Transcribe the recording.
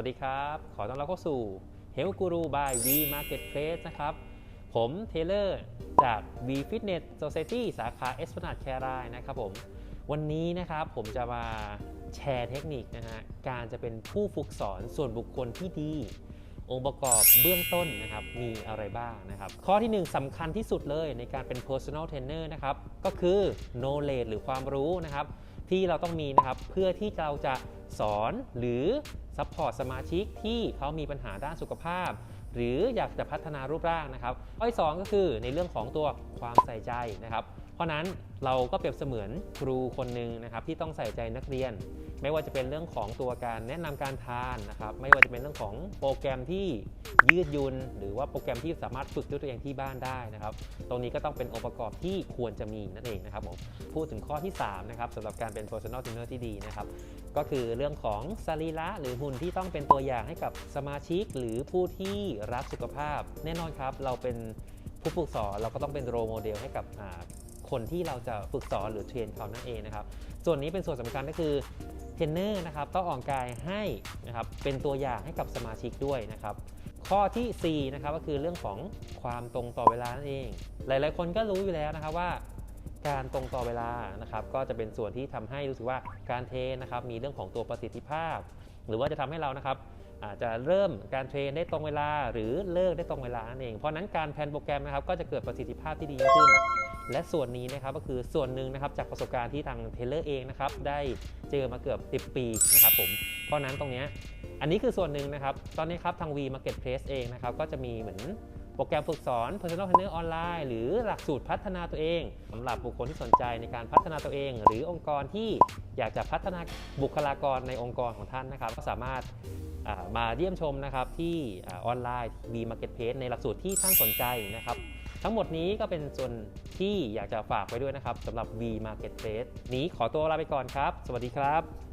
วัสดีครับ ขอต้อนรับเข้าสู่ Health Guru by V Marketplace นะครับ ผมเทเลอร์จาก V Fitness Society สาขา Esplanade แครายนะครับผม วันนี้นะครับผมจะมาแชร์เทคนิคนะฮะ การจะเป็นผู้ฝึกสอนส่วนบุคคลที่ดี องค์ประกอบเบื้องต้นนะครับ มีอะไรบ้างนะครับ ข้อทีหนึ่1สำคัญที่สุดเลยในการเป็น personal trainer นะครับ ก็คือ knowledge หรือความรู้นะครับ ที่เราต้องมีนะครับ เพื่อที่เราจะสอนหรือซัพพอร์ตสมาชิกที่เขามีปัญหาด้านสุขภาพ หรืออยากจะพัฒนารูปร่างนะครับข้อที่สองก็คือในเรื่องของตัวความใส่ใจนะครับ ราะนั้นเราก็เปรียบเสมือนครูคนหนึ่งนะครับที่ต้องใส่ใจนักเรียน ไม่ว่าจะเป็นเรื่องของตัวการแนะนำการทานนะครับไม่ว่าจะเป็นเรื่องของโปรแกรมที่ยืดยุนหรือว่าโปรแกรมที่สามารถฝึกด้วยตัวเองที่บ้านได้นะครับ ตรงนี้ก็ต้องเป็นองค์ประกอบที่ควรจะมีนั่นเองนะครับผมพูดถึงข้อที่3นะครับสำหรับการเป็น personal trainer ที่ดีนะครับก็คือเรื่องของสรีระหรือหุ่นที่ต้องเป็นตัวอย่างให้กับสมาชิก หรือผู้ที่รักสุขภาพ แน่นอนครับเราเป็นผู้ฝึกสอนเราก็ต้องเป็นโรโมเดลให้กับ คนที่เราจะฝึกสอนหรือเทรนเขานั่นเองนะครับ ส่วนนี้เป็นส่วนสำคัญก็คือเทรนเนอร์นะครับต้องออกกายให้นะครับเป็นตัวอย่างให้กับสมาชิกด้วยนะครับ ข้อทีสี่4นะครับก็คือเรื่องของความตรงต่อเวลานั่นเอง หลาย ๆ คนก็รู้อยู่แล้วนะครับว่าการตรงต่อเวลานะครับก็จะเป็นส่วนที่ทำให้รู้สึกว่าการเทรนนะครับมีเรื่องของตัวประสิทธิภาพ หรือว่าจะทำให้เรานะครับอาจจะเริ่มการเทรนได้ตรงเวลา หรือเลิกได้ตรงเวลานั่นเอง เพราะนั้นการแพลนโปรแกรมนะครับก็จะเกิดประสิทธิภาพที่ดีขึ้น และส่วนนี้นะครับก็คือส่วนหนึ่งนะครับจากประสบการณ์ที่ทางเทเลอร์เองนะครับได้เจอมาเกือบ 10 ปีนะครับผมเพราะนั้นตรงนี้อันนี้คือส่วนหนึ่งนะครับ ตอนนี้ครับทาง V Marketplace เองนะครับก็จะมีเหมือนโปรแกรมฝึกสอน Personal Trainer ออนไลน์หรือหลักสูตรพัฒนาตัวเองสำหรับบุคคลที่สนใจในการพัฒนาตัวเอง หรือองค์กรที่อยากจะพัฒนาบุคลากรในองค์กรของท่านนะครับ ก็สามารถมาเยี่ยมชมนะครับที่อออนไลน์ V Marketplace ในหลักสูตรที่ท่านสนใจนะครับ ทั้งหมดนี้ก็เป็นส่วนที่อยากจะฝากไว้ด้วยนะครับสำหรับ V Marketplace นี้ขอตัวลาไปก่อนครับ สวัสดีครับ